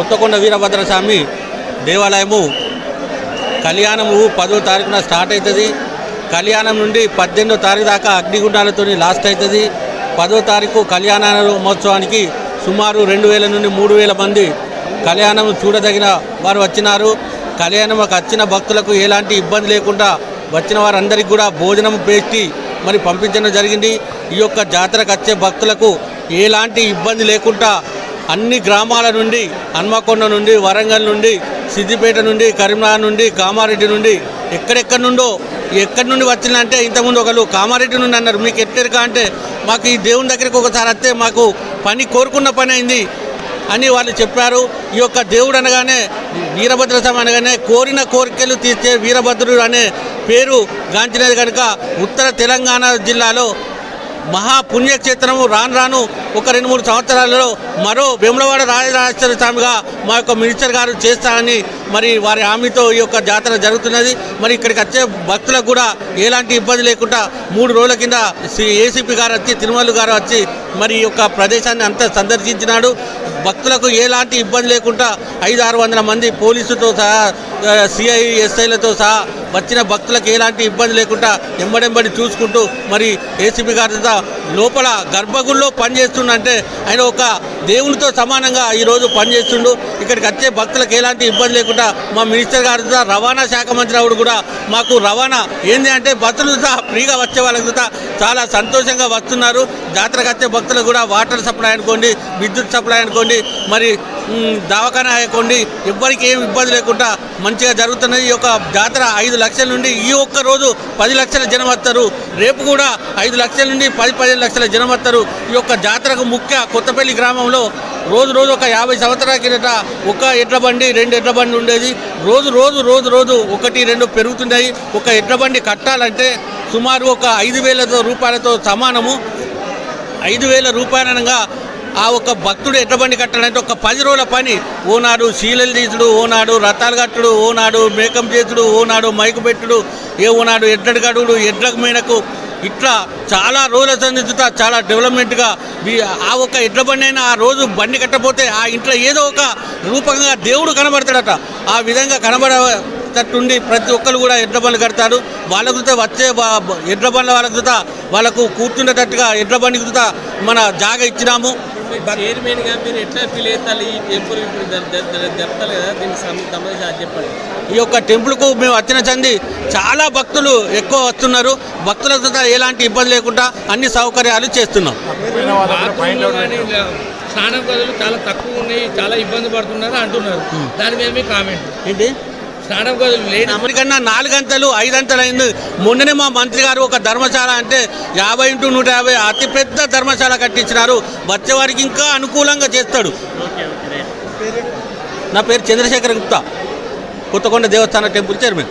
కొత్తకొండ వీరభద్రస్వామి దేవాలయము కళ్యాణము పదో తారీఖున స్టార్ట్ అవుతుంది. కళ్యాణం నుండి పద్దెనిమిదో తారీఖు దాకా అగ్నిగుండాలతో లాస్ట్ అవుతుంది. పదో తారీఖు కళ్యాణ మహోత్సవానికి సుమారు రెండు వేల నుండి మూడు వేల మంది కళ్యాణం చూడదగిన వారు వచ్చినారు. కళ్యాణం వచ్చిన భక్తులకు ఎలాంటి ఇబ్బంది లేకుండా వచ్చిన వారందరికీ కూడా భోజనం పేస్టి మరి పంపించడం జరిగింది. ఈ యొక్క జాతరకు వచ్చే భక్తులకు ఎలాంటి ఇబ్బంది లేకుండా అన్ని గ్రామాల నుండి హన్మకొండ నుండి వరంగల్ నుండి సిద్దిపేట నుండి కరీంనగర్ నుండి కామారెడ్డి నుండి ఎక్కడెక్కడి నుండో ఎక్కడి నుండి వచ్చిందంటే ఇంతకుముందు ఒకళ్ళు కామారెడ్డి నుండి అన్నారు. మీకు ఎక్కడికా అంటే మాకు ఈ దేవుని దగ్గరికి ఒకసారి వస్తే మాకు పని కోరుకున్న పని అయింది అని వాళ్ళు చెప్పారు. ఈ యొక్క దేవుడు అనగానే వీరభద్ర అనగానే కోరిన కోరికలు తీర్చే వీరభద్రుడు అనే పేరు గాంచినది కనుక ఉత్తర తెలంగాణ జిల్లాలో మహా పుణ్యక్షేత్రము రాను రాను ఒక రెండు మూడు సంవత్సరాలలో మరో వేములవాడ రాజరాజేశ్వర స్వామిగా మా యొక్క మినిస్టర్ గారు చేస్తారని మరి వారి హామీతో ఈ యొక్క జాతర జరుగుతున్నది. మరి ఇక్కడికి వచ్చే భక్తులకు కూడా ఎలాంటి ఇబ్బంది లేకుండా మూడు రోజుల కింద సి- ఏసీపీ గారు వచ్చి తిరుమల గారు వచ్చి మరి ఈ యొక్క ప్రదేశాన్ని అంతా సందర్శించినాడు. భక్తులకు ఎలాంటి ఇబ్బంది లేకుండా ఐదు ఆరు వందల మంది పోలీసులతో సహా సిఐ ఎస్ఐలతో సహా వచ్చిన భక్తులకు ఎలాంటి ఇబ్బంది లేకుండా ఎంబడెంబడి చూసుకుంటూ మరి ఏసీబీ గారితో లోపల గర్భగుడిలో పనిచేస్తుండంటే ఆయన ఒక దేవునితో సమానంగా ఈరోజు పనిచేస్తుండు. ఇక్కడికి వచ్చే భక్తులకు ఎలాంటి ఇబ్బంది లేకుండా మా మినిస్టర్ గారితో రవాణా శాఖ మంత్రి ఆవిడ కూడా మాకు రవాణా ఏంది అంటే భక్తులు ఫ్రీగా వచ్చే వాళ్ళకి కూడా చాలా సంతోషంగా వస్తున్నారు. జాతరకు వచ్చే భక్తులకు కూడా వాటర్ సప్లై అనుకోండి విద్యుత్ సప్లై అనుకోండి మరి దవాఖానా అనుకోండి ఎవ్వరికి ఏమి ఇబ్బంది లేకుండా మంచిగా జరుగుతున్నది ఈ యొక్క జాతర ఐదు లక్షల నుండి ఈ ఒక్క రోజు పది లక్షల జనం వస్తారు. రేపు కూడా ఐదు లక్షల నుండి పది పదిహేను లక్షల జనం వస్తారు. ఈ యొక్క జాతరకు ముఖ్య కొత్తపల్లి గ్రామంలో రోజు రోజు ఒక యాభై సంవత్సరాల కిందట ఒక ఎడ్ల బండి రెండు ఎడ్ల బండి ఉండేది. రోజు రోజు రోజు రోజు ఒకటి రెండు పెరుగుతున్నాయి. ఒక ఎడ్ల బండి కట్టాలంటే సుమారు ఒక ఐదు వేల రూపాయలతో సమానము. ఐదు వేల రూపాయలనగా ఆ ఒక భక్తుడు ఎడ్లబండి కట్టాలంటే ఒక పది రోజుల పని. ఓనాడు శీలలు తీసుడు ఓనాడు రథాలు కట్టుడు ఓనాడు మేకం చేసుడు ఓనాడు మైకు పెట్టుడు ఏ ఓనాడు ఎడ్లడు గడుడు ఎడ్లకు మేనకు. ఇట్లా చాలా రోజుల సందిత చాలా డెవలప్మెంట్గా ఆ ఒక ఎడ్ల బండి అయినా ఆ రోజు బండి కట్టపోతే ఆ ఇంట్లో ఏదో ఒక రూపంగా దేవుడు కనబడతాడట. ఆ విధంగా కనబడ తట్టుండి ప్రతి ఒక్కరు కూడా ఎడ్ల బండ్లు కడతారు. వాళ్ళ కృత వచ్చే ఎడ్ల బండ్ల వాళ్ళ కృత వాళ్ళకు కూర్చుండేటట్టుగా ఎడ్ల బండి కృత మన జాగ ఇచ్చినాము. చైర్మన్గా మీరు ఎట్లా ఫీల్ అవుతారు? ఈ టెంపుల్ ఇప్పుడు జర- జర- జర- జరుపుతారు కదా దీనికి సంబంధించి అది చెప్పండి. ఈ యొక్క టెంపుల్కు మేము వచ్చిన చంది చాలా భక్తులు ఎక్కువ వస్తున్నారు. భక్తుల కృత ఎలాంటి ఇబ్బంది లేకుండా అన్ని సౌకర్యాలు చేస్తున్నాం. స్నానం గదులు చాలా తక్కువ ఉన్నాయి చాలా ఇబ్బంది పడుతున్నారు అంటున్నారు. దాని మీద మీ కామెంట్ ఏంటి? స్నానం గదులు అమెరికన్నా నాలుగు గంటలు ఐదు అయింది. మొన్ననే మా మంత్రి గారు ఒక ధర్మశాల అంటే యాభై ఇంటూ నూట యాభై అతిపెద్ద ధర్మశాల కట్టించినారు. వచ్చేవారికి ఇంకా అనుకూలంగా చేస్తాడు. నా పేరు చంద్రశేఖర్ గుప్తా. కొత్తకొండ దేవస్థాన టెంపుల్ చైర్మన్.